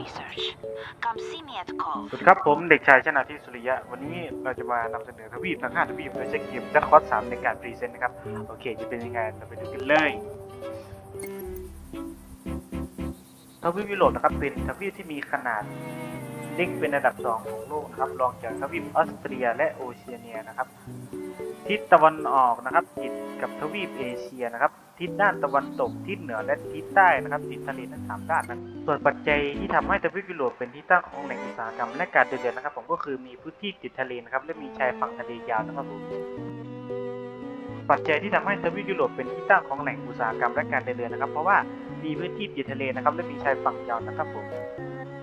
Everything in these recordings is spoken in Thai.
research. Come see me at Cove. สวัสดีครับผมเด็กชายชนาทิพย์สุริยะ วันนี้เราจะมานำเสนอทวีปทั้ง 5 ทวีปโดยใช้เกมจัคคอส3ในการพรีเซนต์นะครับ โอเค จะเป็นยังไง เราไปดูกันเลยทวีปยุโรปนะครับ เป็นทวีปที่มีขนาดเล็กเป็นอันดับ 2 ของโลกนะครับ รองจากทวีปออสเตรียและโอเชียเนียนะครับ ทิศตะวันออกนะครับ ติดกับทวีปเอเชียนะครับ ทิศด้านตะวันตกทิศเหนือและทิศใต้นะครับติดทะเลทั้งสามด้านนะส่วนปัจจัยที่ทำให้ทวีปยุโรปเป็นที่ตั้งของแหล่งอุตสาหกรรมและการเดินเรือนะครับ ผมก็คือมีพื้นที่ติดทะเลนะครับและมีชายฝั่งทะเลยาวนะครับผมปัจจัยที่ทำให้ทวีปยุโรปเป็นที่ตั้งของแหล่งอุตสาหกรรมและการเดินเรือนะครับ เพราะว่ามีพื้นที่ติดทะเลนะครับ และมีชายฝั่งยาวนะครับผม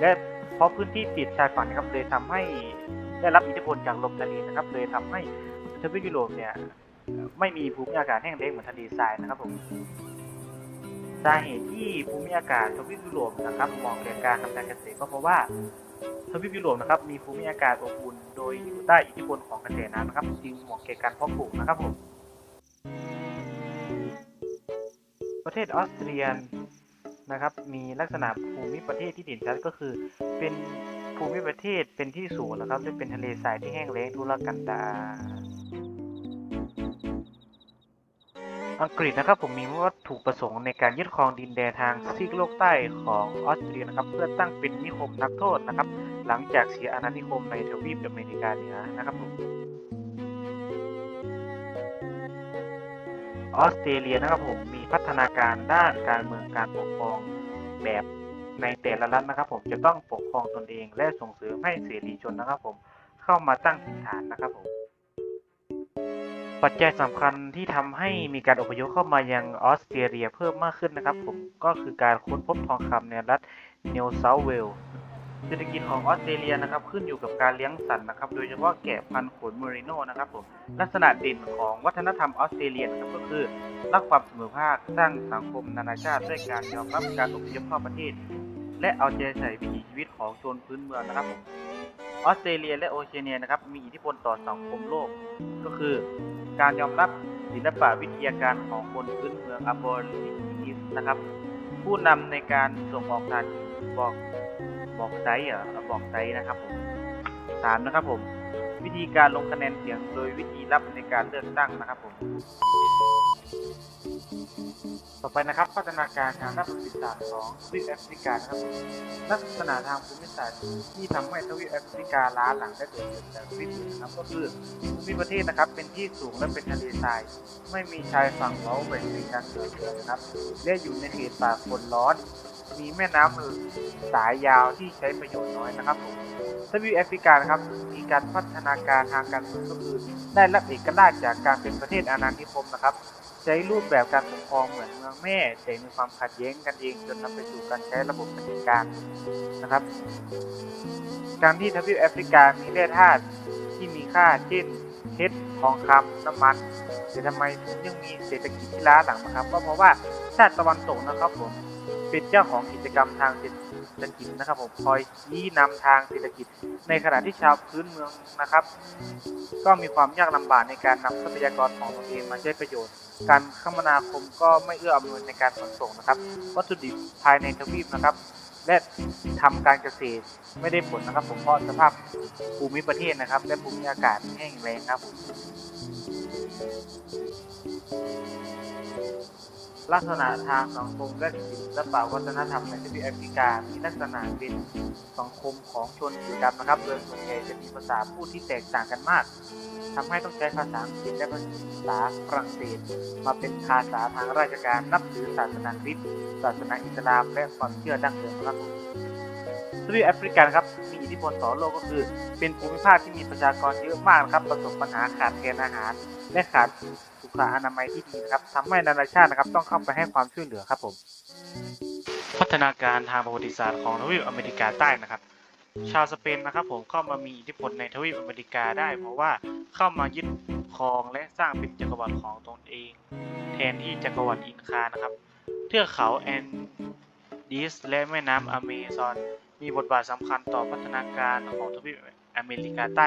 และเพราะพื้นที่ติดชายฝั่งนะครับเลยทำให้ได้รับอิทธิพลจากลมทะเลนะครับเลยทำให้ทวีปยุโรปเนี่ย ไม่มีภูมิอากาศแห้งแล้งเหมือนทะเลทรายนะครับผมสาเหตุที่ภูมิอากาศทวีปยุโรปนะครับเหมาะแก่การทำการเกษตรก็เพราะว่าทวีปยุโรปนะครับมีภูมิอากาศอบอุ่นโดยอยู่ใต้อิทธิพลของกระแสน้ำนะครับจึงเหมาะแก่การเพาะปลูกนะครับผมประเทศออสเตรียนะครับมีลักษณะภูมิประเทศที่เด่นชัดก็คือ เป็นภูมิประเทศเป็นที่สูงนะครับและเป็นทะเลทรายที่แห้งแล้งทุรกันดาร อังกฤษนะครับผมมีวัตถุประสงค์ในการยึดครองดินแดนทางซีกโลกใต้ของออสเตรียนะครับเพื่อตั้งเป็นนิคมนักโทษนะครับ หลังจากเสียอาณานิคมในทวีปอเมริกาเหนือนะครับผมออสเตรเลียนะครับผมมีพัฒนาการด้านการเมืองการปกครองแบบในแต่ละรัฐนะครับ ผมจะต้องปกครองตนเองและส่งเสริมให้เสรีชนนะครับ ผมเข้ามาตั้งถิ่นฐานนะครับผม ปัจจัยสำคัญที่ทำให้มีการอพยพเข้ามายังออสเตรเลียเพิ่มมากขึ้นนะครับผมก็คือการค้นพบทองคำในรัฐนิวเซาท์เวลส์เศรษฐกิจของออสเตรเลียนะครับขึ้นอยู่กับการเลี้ยงสัตว์นะครับ โดยเฉพาะแกะพันธุ์ขนเมอริโนนะครับผมลักษณะเด่นของวัฒนธรรมออสเตรเลียนะครับก็คือรักความเสมอภาคสร้างสังคมนานาชาติด้วยการยอมรับการอพยพเข้าประเทศ และเอาใจใส่วิถีชีวิตของชนพื้นเมืองนะครับผมออสเตรเลียและโอเชียเนียนะครับมีอิทธิพลต่อสังคมโลก ก็คือ การยอมรับศิลปะวิทยาการของคนพื้นเมืองอบอริจินนะครับ ผู้นำในการส่งออกทานหินบอกบอกไซต์เหรอบอกไซต์นะครับผมสามนะครับผมวิธีการลงคะแนนเสียงโดยวิธีรับในการเลือกตั้งนะครับผม ต่อไปนะครับพัฒนาการทางด้านภูมิศาสตร์ของทวีปแอฟริกานะครับผมลักษณะทางภูมิศาสตร์ที่ทำให้ทวีปแอฟริกาล้าหลังและโดดเด่นจากทวีปอื่นนะครับก็คือภูมิประเทศนะครับเป็นที่สูงและเป็นทะเลทราย ไม่มีชายฝั่งเว้าแหว่งในการเดินเรือนะครับและอยู่ในเขตป่าคนร้อน มีแม่น้ำสายยาวที่ใช้ประโยชน์น้อยนะครับผมทวีปแอฟริกานะครับมีการพัฒนาการทางการเมืองก็คือได้รับเอกราชจากการเป็นประเทศอาณานิคมนะครับ ใช้รูปแบบการปกครองเหมือนเมืองแม่แต่มีความขัดแย้งกันเองจนนำไปสู่การใช้ระบบปฏิการนะครับ การที่ทวีปแอฟริกามีแร่ธาตุที่มีค่าเช่นเพชรทองคำน้ำมันแต่ทำไมถึงยังมีเศรษฐกิจที่ล้าหลังนะครับ ก็เพราะว่าชาติตะวันตกนะครับผมเป็นเจ้าของกิจกรรมทางเศรษฐกิจ จังกินะครับผมคอยชี้นำทางเศรษฐกิจ ในขณะที่ชาวพื้นเมืองนะครับ ก็มีความยากลำบากในการนำทรัพยากรของตนเองมาใช้ประโยชน์ การคมนาคมก็ไม่เอื้ออำนวยในการขนส่งนะครับ วัตถุดิบภายในทวีปนะครับ และทำการเกษตรไม่ได้ผลนะครับ ผมเพราะสภาพภูมิประเทศนะครับ และภูมิอากาศแห้งแล้งครับผม ลักษณะทางสังคมและศิลปวัฒนธรรมในทวีปแอฟริกา มีลักษณะเป็นสังคมของชนผิวดำนะครับ โดยส่วนใหญ่จะมีภาษาพูดที่แตกต่างกันมากทำให้ต้องใช้ภาษาอังกฤษและภาษาฝรั่งเศส มาเป็นภาษาทางราชการนับถือศาสนาคริสต์ศาสนาอิสลาม และความเชื่อดั้งเดิมครับทวีปแอฟริกานครับมีอิทธิพลต่อโลกก็คือ เป็นภูมิภาคที่มีประชากรเยอะมากนะครับประสบปัญหาขาดแคลนอาหาร และขาด สุขอนามัยที่ดีนะครับทำให้นานาชาตินะครับต้องเข้าไปให้ความช่วยเหลือครับผม พัฒนาการทางประวัติศาสตร์ของทวีปอเมริกาใต้นะครับ ชาวสเปนนะครับ ผมเข้ามามีอิทธิพลในทวีปอเมริกาได้ เพราะว่าเข้ามายึดครองและสร้างเป็นจักรวรรดิของตนเอง แทนที่จักรวรรดิอินคานะครับ เทือกเขาแอนดีสและแม่น้ำอเมซอนมีบทบาทสำคัญต่อพัฒนาการของทวีปอเมริกาใต้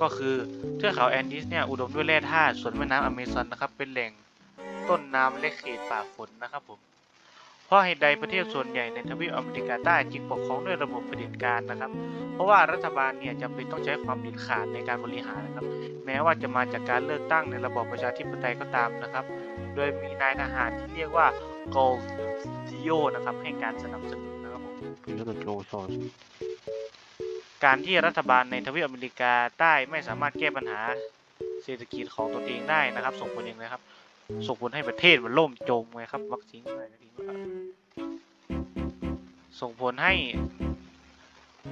ก็คือเทือกเขาแอนดีสเนี่ยอุดมด้วยแร่ธาตุส่วนแม่น้ำอเมซอนนะครับเป็นแหล่งต้นน้ำและเขตป่าฝนนะครับผมเพราะเหตุใดประเทศส่วนใหญ่ในทวีปอเมริกาใต้จึงปกครองด้วยระบบเผด็จการนะครับ เพราะว่ารัฐบาลเนี่ยจำเป็นต้องใช้ความเด็ดขาดในการบริหารนะครับ แม้ว่าจะมาจากการเลือกตั้งในระบอบประชาธิปไตยก็ตามนะครับ โดยมีนายทหารที่เรียกว่าโกลดิโอนะครับให้การสนับสนุนนะครับผม Pilot low source. การที่รัฐบาลในทวีปอเมริกาใต้ไม่สามารถแก้ปัญหาเศรษฐกิจของตนเองได้นะครับ ส่งผลอย่างไรครับ ส่งผลให้ประเทศมันล่มจมไงครับวัคซีนอะไรทีส่งผลให้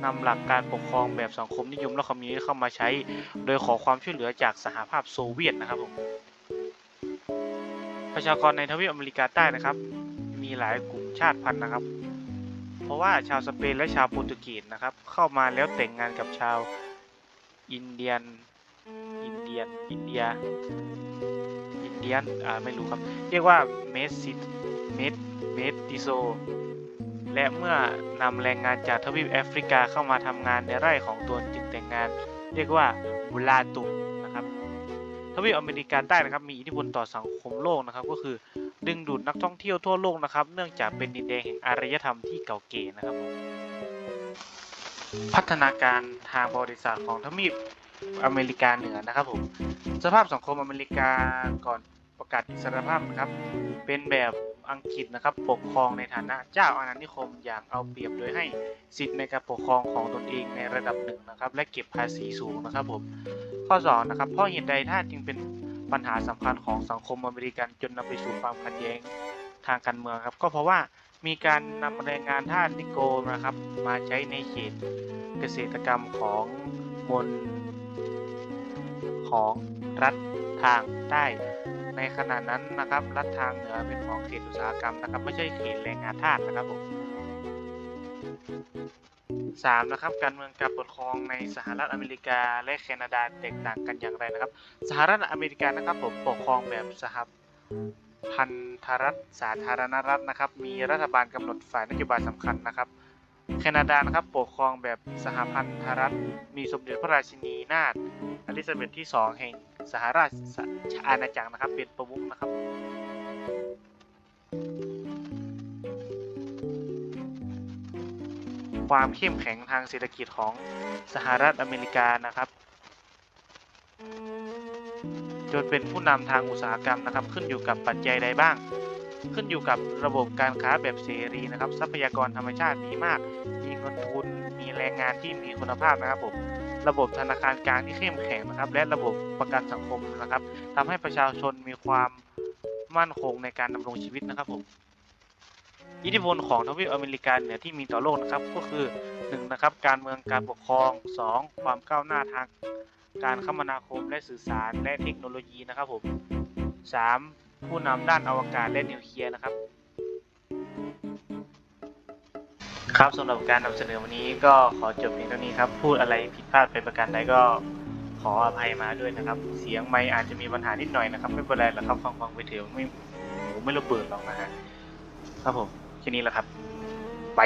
นำหลักการปกครองแบบสังคมนิยมและคอมมิวนิสต์เข้ามาใช้ โดยขอความช่วยเหลือจากสหภาพโซเวียตนะครับผมประชากรในทวีปอเมริกาใต้นะครับ มีหลายกลุ่มชาติพันธุ์นะครับ ราะว่าชาวสเปนและชาวโปรตุเกสนะครับ เข้ามาแล้วแต่งงานกับชาวอินเดียนอินเดียนอินเดียอินเดียนอ่าไม่รู้ครับ เรียกว่าเมสซิเมสเมสติโซ และเมื่อนำแรงงานจากทวีปแอฟริกาเข้ามาทำงานในไร่ของตนจึงแต่งงาน เรียกว่าบุลาตุนะครับทวีปอเมริกาใต้นะครับมีอิทธิพลต่อสังคมโลกนะครับก็คือ ดึงดูดนักท่องเที่ยวทั่วโลกนะครับ เนื่องจากเป็นดินแดนแห่งอารยธรรมที่เก่าเก๋นะครับผมพัฒนาการทางประวัติศาสตร์ของทวีปอเมริกาเหนือนะครับผมสภาพสังคมอเมริกาก่อนประกาศอิสรภาพนะครับ เป็นแบบอังกฤษนะครับปกครองในฐานะเจ้าอาณานิคมอย่างเอาเปรียบโดยให้สิทธิ์ในการปกครองของตนเองในระดับหนึ่งนะครับ และเก็บภาษีสูงนะครับผมข้อสองนะครับเพราะเหตุใดท่าจึงเป็น ปัญหาสำคัญของสังคมอเมริกันจนนำไปสู่ความขัดแย้งทางการเมืองครับ ก็เพราะว่ามีการนำแรงงานทาสนิโกนะครับ มาใช้ในเขตเกษตรกรรมของมณของรัฐทางใต้ในขณะนั้นนะครับรัฐทางเหนือเป็นของเขตอุตสาหกรรมนะครับ ไม่ใช่เขตแรงงานทาสนะครับผม สามนะครับการเมืองการปกครองในสหรัฐอเมริกาและแคนาดาแตกต่างกันอย่างไรนะครับ สหรัฐอเมริกานะครับผมปกครองแบบสหพันธรัฐสาธารณรัฐนะครับ มีรัฐบาลกำหนดฝ่ายนโยบายสำคัญนะครับ แคนาดานะครับปกครองแบบสหพันธรัฐ มีสมเด็จพระราชินีนาถอลิซาเบธที่ 2 แห่งสหราชอาณาจักรนะครับ เป็นประมุขนะครับ ความเข้มแข็งทางเศรษฐกิจของสหรัฐอเมริกานะครับ จนเป็นผู้นำทางอุตสาหกรรมนะครับ ขึ้นอยู่กับปัจจัยใดบ้าง ขึ้นอยู่กับระบบการค้าแบบเสรีนะครับ ทรัพยากรธรรมชาติมีมาก มีเงินทุน มีแรงงานที่มีคุณภาพนะครับผมระบบธนาคารกลางที่เข้มแข็งนะครับ และระบบประกันสังคมนะครับทำให้ประชาชนมีความมั่นคงในการดำรงชีวิตนะครับผม อิทธิพลของทวีปอเมริกาเหนือที่มีต่อโลกนะครับ ก็คือ 1. นะครับการเมืองการปกครอง 2. ความก้าวหน้าทางการคมนาคมและสื่อสารและเทคโนโลยีนะครับผม 3. ผู้นำด้านอวกาศและนิวเคลียร์นะครับ ครับสำหรับการนำเสนอวันนี้ก็ขอจบเพียงเท่านี้ครับ พูดอะไรผิดพลาดไปประการใดก็ขออภัยมาด้วยนะครับ เสียงไม่อาจจะมีปัญหานิดหน่อยนะครับ ไม่เป็นไรหรอกครับฟังฟังไปเถอะไม่ไม่ระเบิดหรอกนะฮะ ครับผมแค่นี้แหละครับไป